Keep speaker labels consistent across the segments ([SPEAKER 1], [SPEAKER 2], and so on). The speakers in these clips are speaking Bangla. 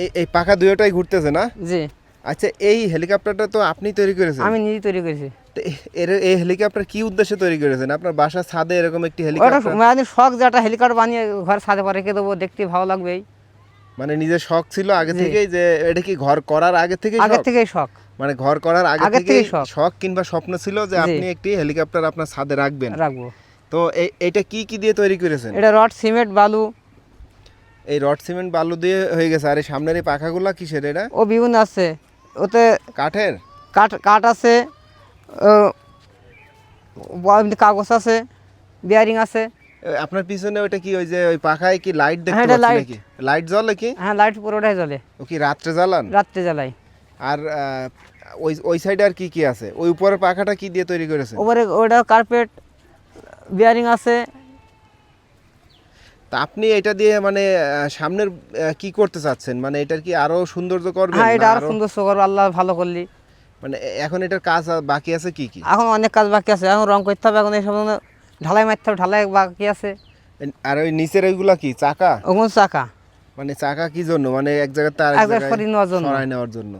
[SPEAKER 1] এই- পাখা দুয়োটাই ঘুরতেছে না?
[SPEAKER 2] জি।
[SPEAKER 1] আচ্ছা এই হেলিকপ্টারটা তো আপনি তৈরি করেছেন?
[SPEAKER 2] আমি নিজে তৈরি করেছি।
[SPEAKER 1] এর এই হেলিকপ্টার কি উদ্দেশ্যে তৈরি করেছেন? আপনার বাসার ছাদে এরকম একটি হেলিকপ্টার?
[SPEAKER 2] মানে শখ যে একটা হেলিকপ্টার বানিয়ে ঘর সাথে পরে রেখে দেবো দেখতে ভালো লাগবে।
[SPEAKER 1] মানে নিজের শখ ছিল আগে থেকেই যে এটা কি ঘর করার আগে থেকে
[SPEAKER 2] আগে? থেকেই শখ।
[SPEAKER 1] মানে ঘর করার আগে থেকেই
[SPEAKER 2] শখ।
[SPEAKER 1] শখ কিংবা স্বপ্ন ছিল যে আপনি একটি হেলিকপ্টার আপনার ছাদে রাখবেন।
[SPEAKER 2] রাখব।
[SPEAKER 1] তো এই- এটা কি কি দিয়ে তৈরি করেছেন?
[SPEAKER 2] এটা রড সিমেন্ট বালু
[SPEAKER 1] এই রড সিমেন্ট বালু দিয়ে হয়ে গেছে। আর এই সামনের এই পাখাগুলা কিসের এটা?
[SPEAKER 2] ও বিভিন্ন আছে। ওতে
[SPEAKER 1] কাঠের?
[SPEAKER 2] কাঠ কাঠ আছে কাগজ আছে বিয়ারিং আছে।
[SPEAKER 1] আপনার পিছনে ওইটা কি ওই যে ওই পাখায় কি লাইট দেখতে
[SPEAKER 2] হ্যাঁ,
[SPEAKER 1] পাচ্ছি নাকি? লাইট জ্বলে কি?
[SPEAKER 2] হ্যাঁ লাইট পুরোটাই জ্বলে।
[SPEAKER 1] ও কি রাত্রে জ্বালান?
[SPEAKER 2] রাত্রে জ্বালাই।
[SPEAKER 1] আর ওই ওই সাইডে আর কি কি আছে? ওই উপরের পাখাটা কি দিয়ে তৈরি করেছে?
[SPEAKER 2] ওপরে ওটা কার্পেট বিয়ারিং আছে
[SPEAKER 1] তা আপনি এটা দিয়ে মানে সামনের কি করতে চাচ্ছেন? মানে এটার কি আরও সৌন্দর্য করবেন
[SPEAKER 2] হ্যাঁ এটা
[SPEAKER 1] আরও
[SPEAKER 2] আরো- সুন্দর আল্লাহ ভালো করলি।
[SPEAKER 1] মানে এখন এটার কাজ বাকি আছে কি কি?
[SPEAKER 2] এখন অনেক কাজ বাকি আছে এখন রং করতে হবে এখন এইসব ঢালাই মারতে হবে ঢালাই বাকি আছে।
[SPEAKER 1] আর ওই নিচের ওইগুলা কি চাকা?
[SPEAKER 2] ওগুলো চাকা।
[SPEAKER 1] মানে চাকা কি জন্য? মানে এক জায়গায় তার
[SPEAKER 2] এক জায়গায়।
[SPEAKER 1] সরাই নেওয়ার জন্য।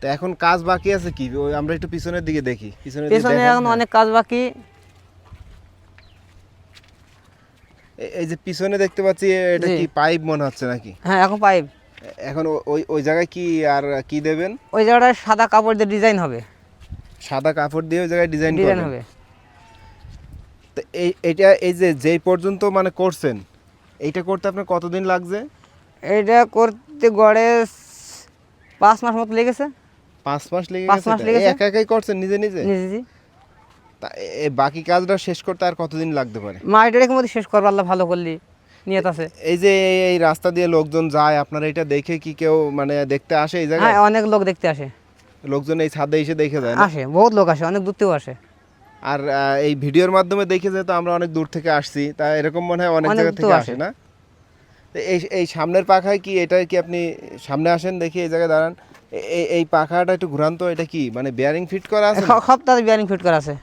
[SPEAKER 1] তো এখন কাজ বাকি আছে কি? আমরা একটু পিছনের দিকে দেখি
[SPEAKER 2] পেছনে এখন অনেক কাজ বাকি
[SPEAKER 1] এ- এই যে পিছনে দেখতে পাচ্ছি এটা কি পাইপ মনে হচ্ছে নাকি?
[SPEAKER 2] হ্যাঁ এখন পাইপ।
[SPEAKER 1] এখন ওই ওই জায়গায় কি আর কি দেবেন?
[SPEAKER 2] ওই জায়গাটায় সাদা কাপড় দিয়ে ডিজাইন হবে।
[SPEAKER 1] সাদা কাপড় দিয়ে ওই জায়গায় ডিজাইন
[SPEAKER 2] ডিজাইন হবে।
[SPEAKER 1] তো এই এটা এই যে যেই পর্যন্ত মানে করছেন এইটা করতে আপনার কতদিন লাগছে?
[SPEAKER 2] এটা করতে গড়ে পাঁচ মাস মতো লেগেছে।
[SPEAKER 1] পাঁচ মাস লেগে
[SPEAKER 2] পাঁচ মাস? লেগেছে।
[SPEAKER 1] একা একাই করছেন নিজে নিজে?
[SPEAKER 2] নিজেছি
[SPEAKER 1] তা এ- এ বাকি কাজটা শেষ করতে আর কতদিন লাগতে পারে?
[SPEAKER 2] রেখে মধ্যে শেষ করব আল্লাহ ভালো করলি নিয়ত আছে।
[SPEAKER 1] এই যে এই- রাস্তা দিয়ে লোকজন যায় আপনারা এটা দেখে কি কেউ মানে দেখতে আসে এই জায়গায়?
[SPEAKER 2] হ্যাঁ অনেক লোক দেখতে আসে।
[SPEAKER 1] লোকজন এই ছাদে এসে দেখে যায় না?
[SPEAKER 2] আসে বহুত লোক আসে অনেক দূর থেকেও আসে।
[SPEAKER 1] আর আহ, এই ভিডিওর মাধ্যমে দেখে যেহেতু আমরা অনেক দূর থেকে আসছি তা এরকম মনে হয় অনেক
[SPEAKER 2] অনেক
[SPEAKER 1] জায়গা
[SPEAKER 2] দূর
[SPEAKER 1] থেকে
[SPEAKER 2] আসে।
[SPEAKER 1] আসে না? তো এই এই সামনের পাখায় কি এটা কি আপনি সামনে আসেন দেখি এই জায়গায় দাঁড়ান? এ- এই এই পাখাটা একটু ঘুরান তো এটা কি মানে বিয়ারিং ফিট করা আছে না?
[SPEAKER 2] সপ্তাহে বিয়ারিং ফিট করা আছে।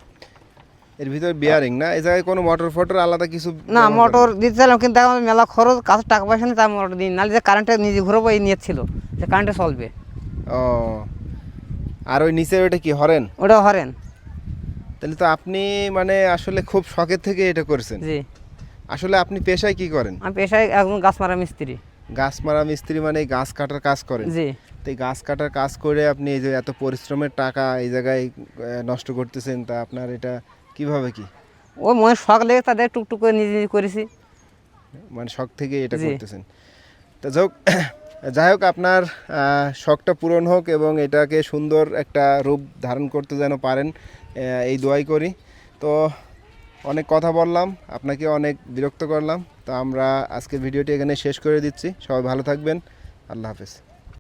[SPEAKER 1] এর ভিতরে বিয়ারিং না? এই জায়গায় কোনো মোটর ফটর আলাদা কিছু
[SPEAKER 2] না মোটর দিতে চাইলাম কিন্তু এখন মেলা খরচ কাছে টাকা পয়সা নেই তাই মোটর দিন নাহলে যে কারেন্টে নিজে ঘুরবো এই নিয়ে ছিল যে কারেন্টে চলবে।
[SPEAKER 1] ও। আর ওই নিচে ওইটা কি হরেন?
[SPEAKER 2] ওটা হরেন।
[SPEAKER 1] তাহলে তো আপনি মানে আসলে খুব শখের থেকে এটা করেছেন।
[SPEAKER 2] জি।
[SPEAKER 1] আসলে আপনি পেশায় কি করেন?
[SPEAKER 2] আমি পেশায় একজন গাছ মারা মিস্ত্রি।
[SPEAKER 1] গাছ মারা মিস্ত্রি মানে গাছ কাটার কাজ করেন?
[SPEAKER 2] জি।
[SPEAKER 1] তো এই গাছ কাটার কাজ করে আপনি এই যে এত পরিশ্রমের টাকা এই জায়গায় নষ্ট করতেছেন তা আপনার এটা কীভাবে কি?
[SPEAKER 2] ও মনে শখ লেগে তাদের টুকটুক করে নিজে নিজে করেছি।
[SPEAKER 1] মানে শখ থেকে এটা করতেছেন। তো যাই হোক যাই হোক আপনার শখটা পূরণ হোক এবং এটাকে সুন্দর একটা রূপ ধারণ করতে যেন পারেন এই দোয়াই করি। তো অনেক কথা বললাম আপনাকে অনেক বিরক্ত করলাম। তো আমরা আজকের ভিডিওটি এখানে শেষ করে দিচ্ছি। সবাই ভালো থাকবেন। আল্লাহ হাফেজ।